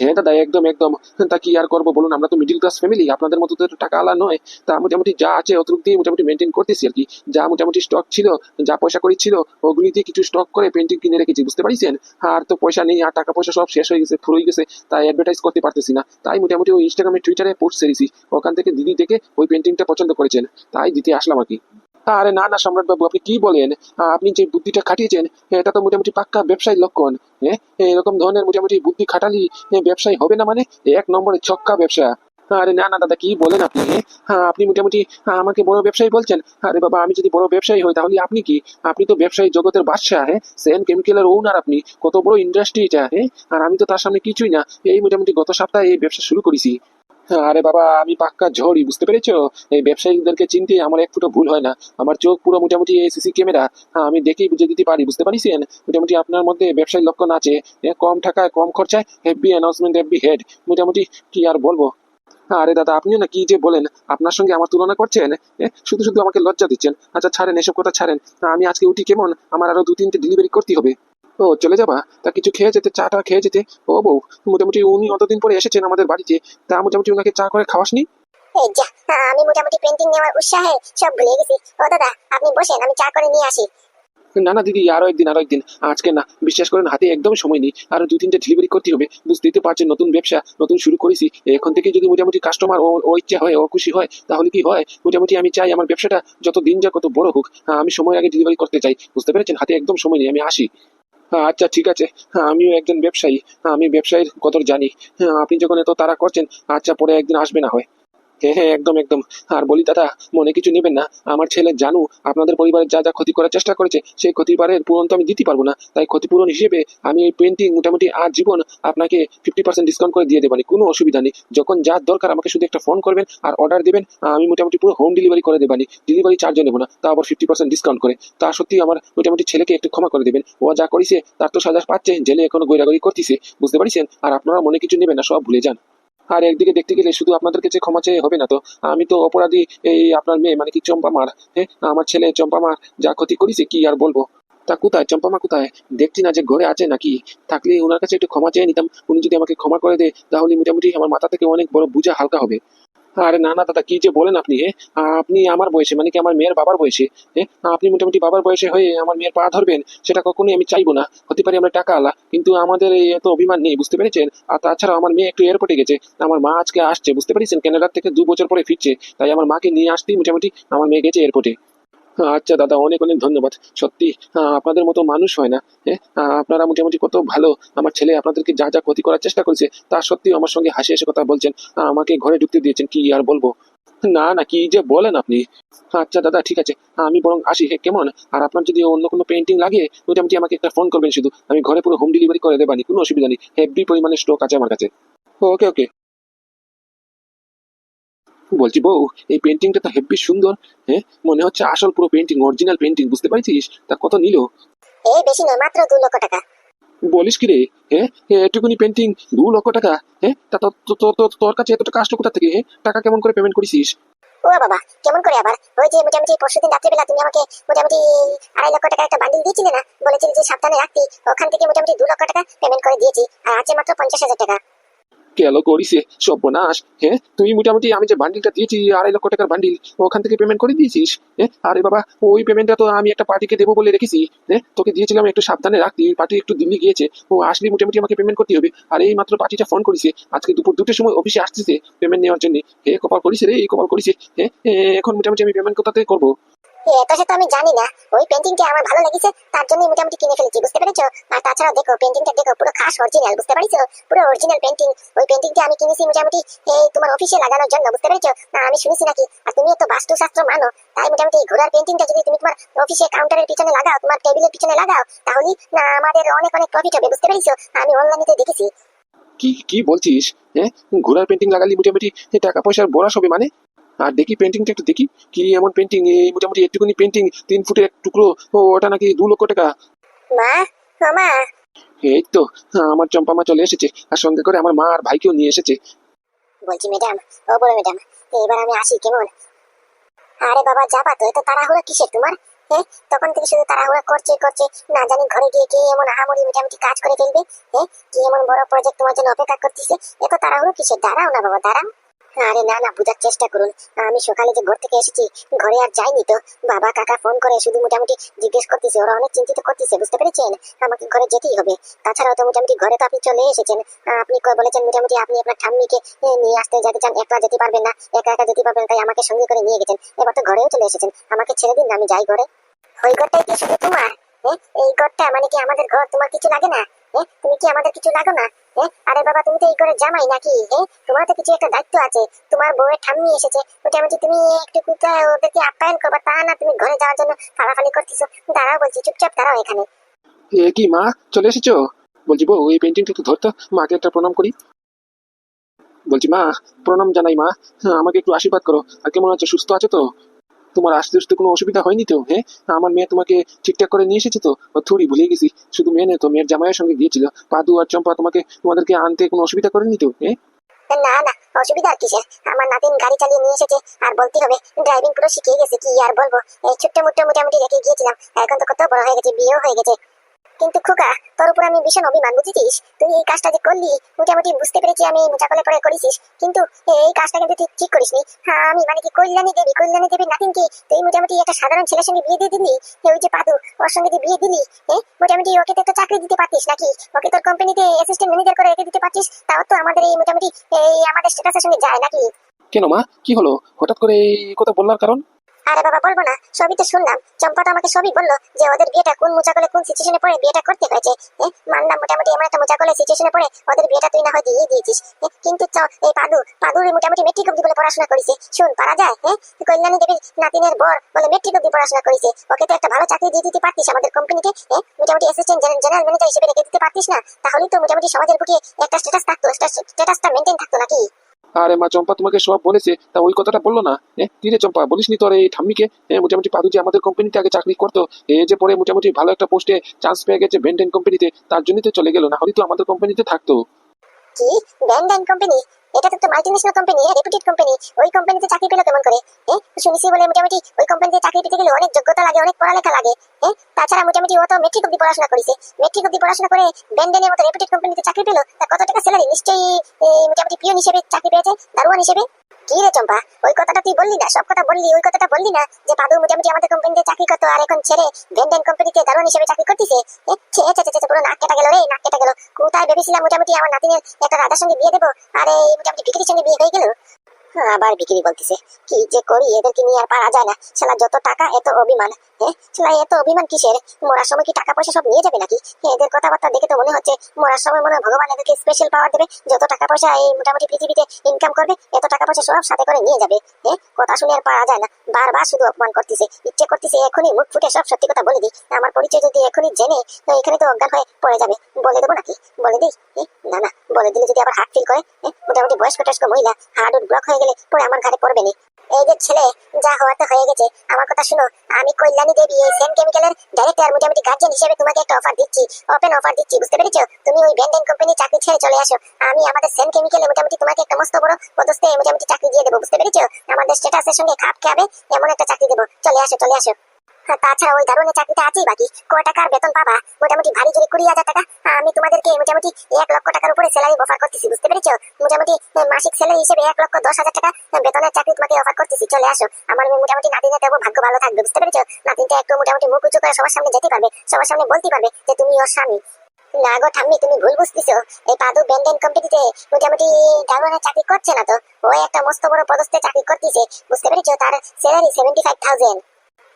হ্যাঁ দাদা, একদম একদম। তা কি আর করব বলুন? আমরা তো মিডিল ক্লাস ফ্যামিলি আপনাদের মতো তো টাকা আলা নয়। তা মোটামুটি যা আছে অতটুক দিয়ে মোটামুটি মেনটেন করতেছি আর কি। যা মোটামুটি স্টক ছিল, যা পয়সা করি ছিল, ওগুলি দিয়ে কিছু স্টক করে পেন্টিং কিনে রেখেছি, বুঝতে পারছেন? আর তো পয়সা নেই, আর টাকা পয়সা সব শেষ হয়ে গেছে ফুরোই গেছে, তাই অ্যাডভার্টাইজ করতে পারতেছি না। তাই মোটামুটি ওই ইনস্টাগ্রামে টুইটারে পোস্ট সেরেছি ওখান থেকে দিদি দেখে ওই পেন্টিংটা পছন্দ করেছেন। তাই দিতে আসলাম আর কি। আরে না না, সম্রাট বাবু, আপনি কি বলেন? আপনি যে বুদ্ধিটা খাটিয়েছেন এটা তো মোটামুটি পাক্কা ব্যবসায়ী লক্ষণ হ্যাঁ এরকম ধরনের মোটামুটি বুদ্ধি খাটালি ব্যবসায়ী হবে না মানে? এক নম্বরে ছক্কা ব্যবসা। আরে না না, দাদা, কি বলেন আপনি হ্যাঁ আপনি মোটামুটি আমাকে বড় ব্যবসায়ী বলছেন? আরে বাবা, আমি যদি বড় ব্যবসায়ী হই, তাহলে আপনি কি? আপনি তো ব্যবসায়ী জগতের বাদশাহ হ্যাঁ সেন কেমিক্যালের ওনার আপনি, কত বড় ইন্ডাস্ট্রি এটা হ্যাঁ আর আমি তো তার সামনে কিছুই না, এই মোটামুটি গত সপ্তাহে এই ব্যবসা শুরু করেছি। আরে বাবা, আমি পাক্কা ঝড়ি, বুঝতে পেরেছ? এই ব্যবসায়ীদেরকে চিনতে আমার এক ফুটো ভুল হয় না। আমার চোখ পুরো মোটামুটি এই সিসি ক্যামেরা। হ্যাঁ আমি দেখেই বুঝে দিতে পারি, বুঝতে পারিছেন? মোটামুটি আপনার মধ্যে ব্যবসায়ী লক্ষণ আছে। কম টাকায়, কম খরচায় হেভি অ্যানাউন্সমেন্ট হেভি হেড মোটামুটি কি আর বলব? আরে দাদা, আপনিও না কি যে বলেন, আপনার সঙ্গে আমার তুলনা করছেন? শুধু শুধু আমাকে লজ্জা দিচ্ছেন। আচ্ছা ছাড়েন, এসব কথা ছাড়েন। আমি আজকে উঠি কেমন? আমার আরও দু তিনটে ডেলিভারি করতে হবে। ও চলে যাবা? তা কিছু খেয়ে যেতে চাটা খেয়ে যেতে। ও বউ মোটামুটি উনি অতদিন পরে এসেছেন আমাদের বাড়িতে। তা মোটামুটি ওনাকে চা করে খাওয়াসনি? আমি মোটামুটি পেন্টিং নেওয়ার উৎসাহে সব ভুলে গেছি। ও দাদা আপনি বসেন আমি চা করে নিয়ে আসি। না না দিদি আরও একদিন আরও একদিন। আজকে না বিশ্বাস করেন হাতে একদম সময় নেই। আরও দুই তিনটে ডেলিভারি করতে হবে। বুঝতেই তো পারছেন নতুন ব্যবসা নতুন শুরু করেছি। এখন থেকে যদি মোটামুটি কাস্টমার ও ইচ্ছা হয় ও খুশি হয় তাহলে কি হয়? মোটামুটি আমি চাই আমার ব্যবসাটা যত দিন যা কত বড় হোক। আমি সময় আগে ডেলিভারি করতে চাই। বুঝতে পেরেছেন? হাতে একদম সময় নেই আমি আসি। আচ্ছা ঠিক আছে। হ্যাঁ, আমিও একজন ব্যবসায়ী। হ্যাঁ, আমি ব্যবসায়ীর কদর জানি। হ্যাঁ, আপনি যখন এত তারা করছেন আচ্ছা পরে একদিন আসবে না হয়। হ্যাঁ হ্যাঁ একদম একদম। আর বলি, দাদা, মনে কিছু নেবেন না। আমার ছেলে জানু আপনাদের পরিবারের যা যা ক্ষতি করার চেষ্টা করেছে, সেই ক্ষতিপূরণের পূরণ তো আমি দিতে পারব না। তাই ক্ষতিপূরণ হিসেবে আমি এই পেন্টিং মোটামুটি আর জীবন আপনাকে ফিফটি পার্সেন্ট ডিসকাউন্ট করে দিয়ে দেবানি কোনো অসুবিধা নেই। যখন যা দরকার আমাকে শুধু একটা ফোন করবেন আর অর্ডার দেবেন আমি মোটামুটি পুরো হোম ডেলিভারি করে দেবানি ডেলিভারি চার্জও নেব না। তা আবার ফিফটি পার্সেন্ট ডিসকাউন্ট করে। তা সত্যি আমার মোটামুটি ছেলেকে একটু ক্ষমা করে দেবেন। ও যা করেছে, তার তো সাজা পাচ্ছে, জেলে এখনও গৈরাগরি করতেছে, বুঝতে পারছেন? আর আপনারা মনে কিছু নেবেন না, সব ভুলে যান। আর একদিকে দেখতে গেলে শুধু আপনাদের কাছে ক্ষমা চেয়ে হবে না তো, আমি তো অপরাধী, এই আপনার মেয়ে মানে কি চম্পা মার? হ্যাঁ আমার ছেলে চম্পা মার, যা ক্ষতি করেছে কি আর বলব? তা কোথায়? চম্পা মা কোথায়? দেখছি না যে ঘরে আছে নাকি? থাকলে ওনার কাছে একটু ক্ষমা চেয়ে নিতাম। উনি যদি আমাকে ক্ষমা করে দেয়, তাহলে মোটামুটি আমার মাথা থেকে অনেক বড় বোঝা হালকা হবে। আরে না না, দাদা, কি যে বলেন আপনি হ্যাঁ আপনি আমার বয়সে মানে কি আমার মেয়ের বাবার বয়সে হ্যাঁ আপনি মোটামুটি বাবার বয়সে হয়ে আমার মেয়ের পা ধরবেন, সেটা কখনোই আমি চাইব না, হতে পারি আমরা টাকা আলা কিন্তু আমাদের এই এত অভিমান নেই, বুঝতে পেরেছেন? আর তাছাড়া আমার মেয়ে একটু এয়ারপোর্টে গেছে, আমার মা আজকে আসছে, বুঝতে পেরেছেন? ক্যানাডার থেকে দু বছর পরে ফিরছে, তাই আমার মাকে নিয়ে আসতেই মোটামুটি আমার মেয়ে গেছে এয়ারপোর্টে আচ্ছা দাদা, অনেক অনেক ধন্যবাদ। সত্যি আপনাদের মতো মানুষ হয় না হ্যাঁ আপনারা মোটামুটি কত ভালো। আমার ছেলে আপনাদেরকে যা যা ক্ষতি করার চেষ্টা করেছে, তা সত্যি আমার সঙ্গে হাসি হাসি কথা বলছেন আমাকে ঘরে ঢুকতে দিয়েছেন, কি আর বলব? না না, কি যে বলেন আপনি? আচ্ছা দাদা, ঠিক আছে, আমি বরং আসি, হে, কেমন? আর আপনার যদি অন্য কোনো পেন্টিং লাগে, মোটামুটি আমাকে একটা ফোন করবেন শুধু। আমি ঘরে পুরো হোম ডেলিভারি করে দেবানি, কোনো অসুবিধা নেই হেভি পরিমাণে স্টক আছে আমার কাছে। ওকে ওকে। বলছি বউ এই পেন্টিংটা তো হেভি সুন্দর হ্যাঁ? মনে হচ্ছে আসল পুরো পেন্টিং অরিজিনাল পেন্টিং বুঝতে পারছিস? তা কত নিল? এই বেশি নয় মাত্র দু লক্ষ টাকা। বলিস কি রে হ্যাঁ? এ, এটুকুনি পেন্টিং দু লক্ষ টাকা হ্যাঁ? তা তোর কাছে এত টাকা আসলো কোথা থেকে হ্যাঁ? টাকা কেমন করে পেমেন্ট করেছিস? ও বাবা কেমন করে আবার? ওই যে মোটামুটি পরশুদিন রাত্রিবেলা তুমি আমাকে মোটামুটি আড়াই লক্ষ টাকা একটা বান্ডিল দিয়েছিলে না? বলেছিলে যে সাবধানে রাখতি ওখান থেকে মোটামুটি দু লক্ষ টাকা পেমেন্ট করে দিয়েছি আর আছে মাত্র পঞ্চাশ হাজার টাকা। কেন করিসে সর্বনাশ হ্যাঁ তুই মোটামুটি আমি যে বান্ডিলটা দিয়েছি, আড়াই লক্ষ টাকার বান্ডিল ওখান থেকে পেমেন্ট করে দিয়েছিস হ্যাঁ আরে বাবা, ওই পেমেন্টটা তো আমি একটা পার্টিকে দেবো বলে রেখেছি হ্যাঁ তোকে দিয়েছিলাম একটু সাবধানে রাখতি পার্টি একটু দিল্লি গিয়েছে, ও আসলে মোটামুটি আমাকে পেমেন্ট করতে হবে। আর এই মাত্র পার্টিটা ফোন করেছে, আজকে দুপুর দুটোর সময় অফিসে আসতেছে পেমেন্ট নেওয়ার জন্য। হে, কপাল করিস রে, এই কপাল করিস হ্যাঁ এখন মোটামুটি আমি পেমেন্ট কোথা থেকে করব? এত সে আমি জানি না। ওই পেন্টিংটা আমার ভালো লেগেছে, তার জন্যই মোটামুটি কিনে ফেলেছি, বুঝতে পেরেছ? আর তাছাড়া দেখো পেন্টিংটা দেখো, পুরো খাস অরিজিনাল বুঝতে পারছ পুরো অরিজিনাল পেন্টিং ওই পেন্টিংটা আমি কিনেছি মোটামুটি, এই তোমার অফিসে লাগানোর জন্য, বুঝতে পেরেছ? না, আমি শুনেছি নাকি, আর তুমি তো বাস্তুশাস্ত্র মানো, তাই মোটামুটি ঘোড়ার পেন্টিংটা যদি তুমি তোমার অফিসে কাউন্টারের পিছনে লাগাও, তোমার টেবিলের পিছনে লাগাও তাহলে না, আমাদের অনেক অনেক প্রফিট হবে, বুঝতে পেরেছ? আমি অনলাইনেতে দেখেছি। কি কি বলছিস? হ্যাঁ? ঘোড়ার পেন্টিং লাগালি মোটামুটি টাকা পয়সার বরাস হবে মানে? আর দেখি পেন্টিংটা একটু দেখি কি এমন পেন্টিং এই মোটামুটি একটুখানি পেন্টিং তিন ফুটের এক টুকরো ওটা নাকি দু লক্ষ টাকা। মা ও মা। এই তো আমার চম্পা মা চলে এসেছে আর সঙ্গে করে আমার মা আর ভাইকেও নিয়ে এসেছে। বলছি ম্যাডাম ও বড় ম্যাডাম এবার আমি আসি কেমন? আরে বাবা যাবা তো এত তাড়াহুড়ো কিসের তোমার? হ্যাঁ তখন থেকে শুধু তাড়াহুড়ো করছে করছে না জানি ঘরে গিয়ে কি এমন আহামরি মোটামুটি কাজ করে ফেলবে হ্যাঁ কি এমন বড় প্রজেক্ট তোমার জন্য অপেক্ষা করতেছে এত তাড়াহুড়ো কিসের? দাঁড়াও না বাবা দাঁড়াও। আরে না না, বুঝার চেষ্টা করুন। আমি সকালে যে ঘর থেকে এসেছি, ঘরে আর যাইনি তো। বাবা, কাকা ফোন করে শুধু মোটামুটি জিজ্ঞেস করতেছে, ওরা অনেক চিন্তিত করতেছে, বুঝতে পেরেছেন? আমাকে ঘরে যেতেই হবে। তাছাড়াও তো মোটামুটি ঘরে তো আপনি চলে এসেছেন। আপনি বলেছেন মোটামুটি আপনি আপনার ঠাম্মিকে নিয়ে আসতে যেতে চান একা যেতে পারবেন না, একা একা যেতে পারবেন তাই আমাকে সঙ্গে করে নিয়ে গেছেন। এবার তো ঘরেও চলে এসেছেন। আমাকে ছেড়ে দিন, আমি যাই ঘরে। ওই ঘরটাই কি শুধু তোমার? হ্যাঁ এই ঘরটা মানে কি আমাদের ঘর? তোমার কিছু লাগে না? তুমি কি আমাদের কিছু লাগো না? আরে বাবা, তুমি তো এই ঘরের জামাই নাকি? তোমার তো কিছু একটা দায়িত্ব আছে। তোমার বউয়ের ঠাম্মি এসেছে। মোটামুটি তুমি একটু কোথায় ওদেরকে আপ্যায়ন করবা তা না, তুমি ঘরে যাওয়ার জন্য ফালাফালি করতেছো। দাঁড়াও বলছি, চুপচাপ দাঁড়াও এখানে। এ কি, মা? চলে এসেছ? বলছি, বউ, এই পেন্টিংটা একটু ধরতো মাকে একটা প্রণাম করি। বলছি, মা, প্রণাম জানাই, মা। হ্যাঁ আমাকে একটু আশীর্বাদ করো। আর কেমন আছে? সুস্থ আছে তো? তোমার আসতে আসতে কোনো অসুবিধা হয়নি তো হ্যাঁ? আমার মেয়ে তোমাকে ঠিকঠাক করে নিয়ে এসেছে তো? থুরি ভুলে গেছি। শুধু মেয়ে নেই তো, মেয়ের জামাইয়ের সঙ্গে গিয়েছিল। পাদু আর চম্পা তোমাকে, তোমাদেরকে আনতে কোনো অসুবিধা করেনি তো হ্যাঁ? না না, অসুবিধা কিসের? আমার নাতিন গাড়ি চালিয়ে নিয়ে এসেছে। আর বলতে হবে ড্রাইভিং পুরো শিখিয়ে গেছে, কি আর বলব? এই ছোট্ট মুট্ট মোটামুটি রেখে গিয়েছিলাম। এখন তো কত বড় হয়ে গেছে, বিয়েও হয়ে গেছে। কিন্তু খোকা, তোর উপর আমি ভীষণ অভিমান, বুঝেছিস? তুই এই কাজটা যে করলি, মোটামুটি বুঝতে পেরেছি আমি মোচাকলে পরে করেছিস কিন্তু এই কাজটা কিন্তু তুই ঠিক করিসনি। হ্যাঁ আমি মানে কি কল্যাণী দেবী, কল্যাণী দেবীর নাতিনকে তুই মোটামুটি একটা সাধারণ ছেলের সঙ্গে বিয়ে দিয়ে দিলি? ওই যে পাদু, ওর সঙ্গে তুই বিয়ে দিলি হ্যাঁ মোটামুটি ওকে তো একটা চাকরি দিতে পারতিস নাকি? ওকে তোর কোম্পানিতে অ্যাসিস্ট্যান্ট ম্যানেজার করে রেখে দিতে পারতিস? তাও তো আমাদের এই মোটামুটি এই আমাদের স্ট্যাটাসের সঙ্গে যায় নাকি? কেন মা? কি হলো? হঠাৎ করে এই কথা বললার কারণ? আরে বাবা বলব না। সবই তো শুনলাম। চম্পা তো আমাকে সবই বলল যে ওদের বিয়েটা কোন মুচাকলে কোন সিচুয়েশনে পড়ে বিয়েটা করতে হয়েছে। মানলাম মোটামুটি এমন একটা মুচাকলে সিচুয়েশনে পড়ে ওদের বিয়েটা তুই না হয় দিয়ে দিয়েছিস। কিন্তু চ- এই পাদু পাদুর মোটামুটি মেট্রিক অব্দি বলে পড়াশোনা করেছে। শুন পারা যায়। হ্যাঁ কল্যাণী দেবীর নাতিনের বর বলে মেট্রিক অব্দি পড়াশোনা করেছে। ওকে তো একটা ভালো চাকরি দিয়ে দিতে পারতিস আমাদের কোম্পানিতে এ, মোটামুটি অ্যাসিস্ট্যান্ট জেনারেল ম্যানেজার হিসেবে রেখে দিতে পারতিস না? তাহলেই তো মোটামুটি সমাজের বুকে একটা স্ট্যাটাস থাকতো স্ট্যাটাসটা মেনটেন থাকতো নাকি? আরে মা, চম্পা তোমাকে সব বলেছে, তা ওই কথাটা বলল না? কি রে চম্পা, বলিস নি তোর এই ঠাম্মিকে? মোটামুটি পাদু যে আমাদের কোম্পানিতে আগে চাকরি করতো। এই যে পরে মোটামুটি ভালো একটা পোস্টে চান্স পেয়ে গেছে ভেন্টেন কোম্পানিতে তার জন্যই তো চলে গেলো, না হলে তো আমাদের কোম্পানিতে থাকতো। কি? ব্যান্ড কোম্পানি এটা তো মাল্টিনেশনাল কোম্পানি রেপুটেড কোম্পানি ওই কোম্পানিতে চাকরি পেল কেমন করে? হ্যাঁ শুনেছি বলে মোটামুটি ওই কোম্পানিতে চাকরি পেতে গেলে অনেক যোগ্যতা লাগে, অনেক পড়ালেখা লাগে। হ্যাঁ তাছাড়া মোটামুটি ও তো মেট্রিক অব্দি পড়াশোনা করেছে। মেট্রিক অব্দি পড়াশোনা করে ব্যান্ডেনের মতো রেপুটেড কোম্পানিতে চাকরি পেল, তা কত টাকা স্যালারি নিশ্চয়ই মোটামুটি পিওন হিসেবে চাকরি পেয়েছে, দারোয়ান হিসেবে। ওই কথাটা তুই বললি না, সব কথা বললি, ওই কথাটা বললি না যে পাদু মোটামুটি আমাদের কোম্পানিতে চাকরি করতো, আর এখন ছেড়ে ভেন্ডেন কোম্পানিতে হিসেবে চাকরি করতেছে। পুরো নাক কেটে গেল রে, নাক কোথায় ভেবেছিলাম মোটামুটি আমার নাতিনের একটা রাধার সঙ্গে বিয়ে দেবো? আর এই মোটামুটি বিক্রির সঙ্গে বিয়ে হয়ে গেল। আবার বিক্রি বলতেছে কি যে করি এদেরকে নিয়ে আর পারা যায় না। শালা যত টাকা এত অভিমান। হ্যাঁ? শালা এত অভিমান কিসের? মরার সময় কি টাকা পয়সা সব নিয়ে যাবে নাকি? এদের কথাবার্তা দেখে তো মনে হচ্ছে মরার সময় মনে হয় ভগবান এদেরকে স্পেশাল পাওয়ার দেবে। যত টাকা পয়সা এই মোটামুটি পৃথিবীতে ইনকাম করবে এত টাকা পয়সা সব সাথে করে নিয়ে যাবে। হ্যাঁ? কথা শুনে আর পারা যায় না। বারবার শুধু অপমান করতেছে। ইচ্ছে করতেছে এখনই মুখ ফুটে সব সত্যি কথা বলে দিই। আমার পরিচয় যদি এখনই জেনে তো এখানে তো অজ্ঞান হয়ে পড়ে যাবে। বলে দেবো নাকি? বলে দিই। এ, না না। বলে দিলে যদি আবার হার্ট ফিল করে এ, মোটামুটি বয়স্ক টয়স্ক মহিলা হার্ট ব্লক হয়ে গেলে পরে আমার ঘাড়ে পড়বে না এই যে ছেলে, যা হওয়াতে হয়ে গেছে। আমার কথা শুনো, আমি কল্যাণী দেবী, এই সেন কেমিক্যালের ডাইরেক্টর মোটামুটি গার্জিয়ান হিসেবে তোমাকে একটা অফার দিচ্ছি। ওপেন অফার দিচ্ছি, বুঝতে পেরেছ? তুমি ওই ব্যান্ডেন কোম্পানি চাকরি ছেড়ে চলে আসো। আমি আমাদের সেন কেমিক্যালে মোটামুটি তোমাকে একটা মস্ত বড় পদস্থে মোটামুটি চাকরি দিয়ে দেবো, বুঝতে পেরেছ? আমাদের স্ট্যাটাসের সঙ্গে খাপ খাবে, এমন একটা চাকরি দেবো। চলে আসো চলে আসো। তাছাড়া ওই দারুণের চাকরিটা আছেই বাকি? ক টাকার বেতন পাবা? মোটামুটি ভারী জোরে কুড়ি হাজার টাকা আমি তোমাদেরকে মোটামুটি এক লক্ষ টাকার উপরে স্যালারি অফার করতেছি, বুঝতে পেরেছ? মোটামুটি মাসিক স্যালারি হিসেবে এক লক্ষ দশ হাজার টাকা বেতনের চাকরি তোমাকে অফার করতেছি। চলে আসো। আমার মোটামুটি নাতিনের দেবো ভাগ্য ভালো থাকবে, বুঝতে পেরেছ? নাতিনটা একটু মোটামুটি মুখ উঁচু করে সবার সামনে যেতে পারবে, সবার সামনে বলতে পারবে যে তুমি ওর স্বামী। না গো ঠাম্মি, তুমি ভুল বুঝতেছো। এই পাদু ব্যান্ডেন কোম্পানিতে মোটামুটি দারুণের চাকরি করছে না তো? ও একটা মস্ত বড় পদস্থে চাকরি করতেছে, বুঝতে পেরেছ? তার স্যালারি সেভেন্টি ফাইভ থাউজেন্ড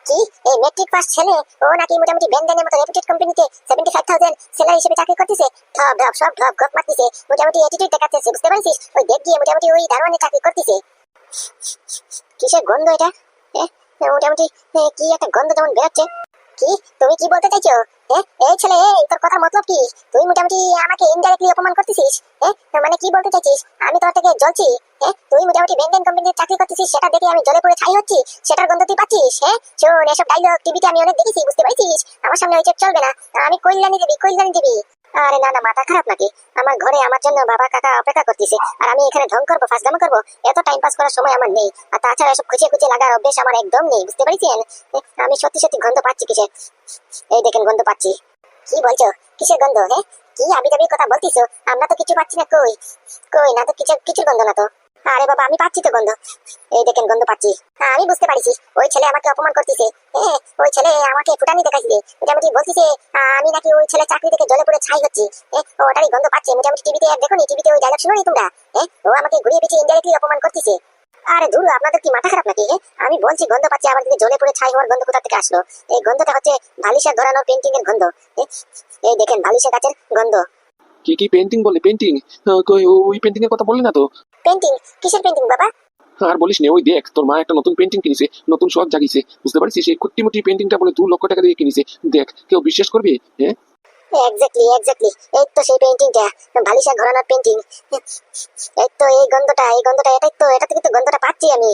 কি এই মেট্রিক পাস ছেলে, ও নাকি মোটামুটি ব্যান্ডেনের মতো রেপুটেড কোম্পানিতে সেভেন্টি ফাইভ থাউজেন্ড স্যালারি হিসেবে চাকরি করতেছে। ধপ ধপ, সব ধপ, গপ মারতেছে। মোটামুটি অ্যাটিটিউড দেখাচ্ছে, বুঝতে পারছিস? ওই দেখ গিয়ে মোটামুটি ওই দারোয়ানে চাকরি করতেছে। কিসের গন্ধ এটা? মোটামুটি কি একটা গন্ধ যেমন বেরোচ্ছে। কি? তুমি কি বলতে চাইছো? এই ছেলে তোর কথা মতলব কি? তুই মোটামুটি আমাকে ইনডাইরেক্টলি অপমান করতেছিস? হ্যাঁ মানে কি বলতে চাইছিস? আমি তোর থেকে জ্বলছি। তুই মোটামুটি ব্যান্ডেন কোম্পানিতে চাকরি করতেছিস, সেটা দেখে আমি জলে পড়ে ছাই হচ্ছি। সেটার গন্ধ তুই পাচ্ছিস? হ্যাঁ শোন, এসব ডাইলগ টিভিতে আমি অনেক দেখেছি, বুঝতে পারছিস? আমার সামনে ওই চলবে না। আমি কল্যাণী দেবী কল্যাণী দেবী। আরে না মাথা খারাপ নাকি? আমার ঘরে আমার জন্য বাবা, কাকা অপেক্ষা করতেছে। আর আমি এখানে ঢং করব, ফাঁসদাম করব। এত টাইম পাস করার সময় আমার নেই। আর তাছাড়া এসব খুঁজে খুঁজে লাগার অভ্যেস আমার একদম নেই, বুঝতে পারছেন? আমি সত্যি সত্যি গন্ধ পাচ্ছি কিসে এই দেখেন, গন্ধ পাচ্ছি। কি বলছো? কিসের গন্ধ হ্যাঁ কি আবি দাবির কথা বলতিছো? আমরা তো কিছু পাচ্ছি না, কই? কই, না তো কিছু কিছু গন্ধ না তো। আরে বাবা আমি পাচ্ছি তো গন্ধ। এই দেখেন গন্ধ পাচ্ছি। হ্যাঁ, আমি বুঝতে পারছি। ওই ছেলে আমাকে অপমান করতেছে। হ্যাঁ ওই ছেলে আমাকে ফুটানি দেখাইছে। মোটামুটি বলতেছে আমি নাকি ওই ছেলে চাকরি থেকে জলে পড়ে ছাই হচ্ছি। হ্যাঁ ওটারই গন্ধ পাচ্ছে। মোটামুটি টিভিতে দেখো নি টিভিতে ওই ডায়লগ শুনো তোমরা? হ্যাঁ ও আমাকে ঘুরিয়ে পিছিয়ে ইনডাইরেক্টলি অপমান করতেছে। আরে দূর আপনাদের কি মাথা খারাপ নাকি? হ্যাঁ আমি বলছি গন্ধ পাচ্ছি আবার দিকে জলে পড়ে ছাই হওয়ার গন্ধ কোথা থেকে আসলো? এই গন্ধটা হচ্ছে ভালিশা ধরানোর পেন্টিং এর গন্ধ। এই দেখেন ভালিশা গাছের গন্ধ। কি কি পেন্টিং বলে? পেন্টিং ওই পেন্টিং এর কথা বললি না তো? পেন্টিং কিসের পেন্টিং বাবা? আর বলিস নে ওই দেখ তোর মা একটা নতুন পেন্টিং কিনেছে নতুন শখ জাগিয়েছে বুঝতে পারছিস? সেই কুট্টিমুটি পেন্টিংটা বলে দু লক্ষ টাকা দিয়ে কিনেছে। দেখ কেউ বিশ্বাস করবে? হ্যাঁ? এক্স্যাক্টলি এক্স্যাক্টলি এই তো সেই পেন্টিংটা ভালিশা ঘোরানোর পেন্টিং এই তো এই গন্ধটা এই গন্ধটা এটাই তো এটা থেকে তো গন্ধটা পাচ্ছি আমি।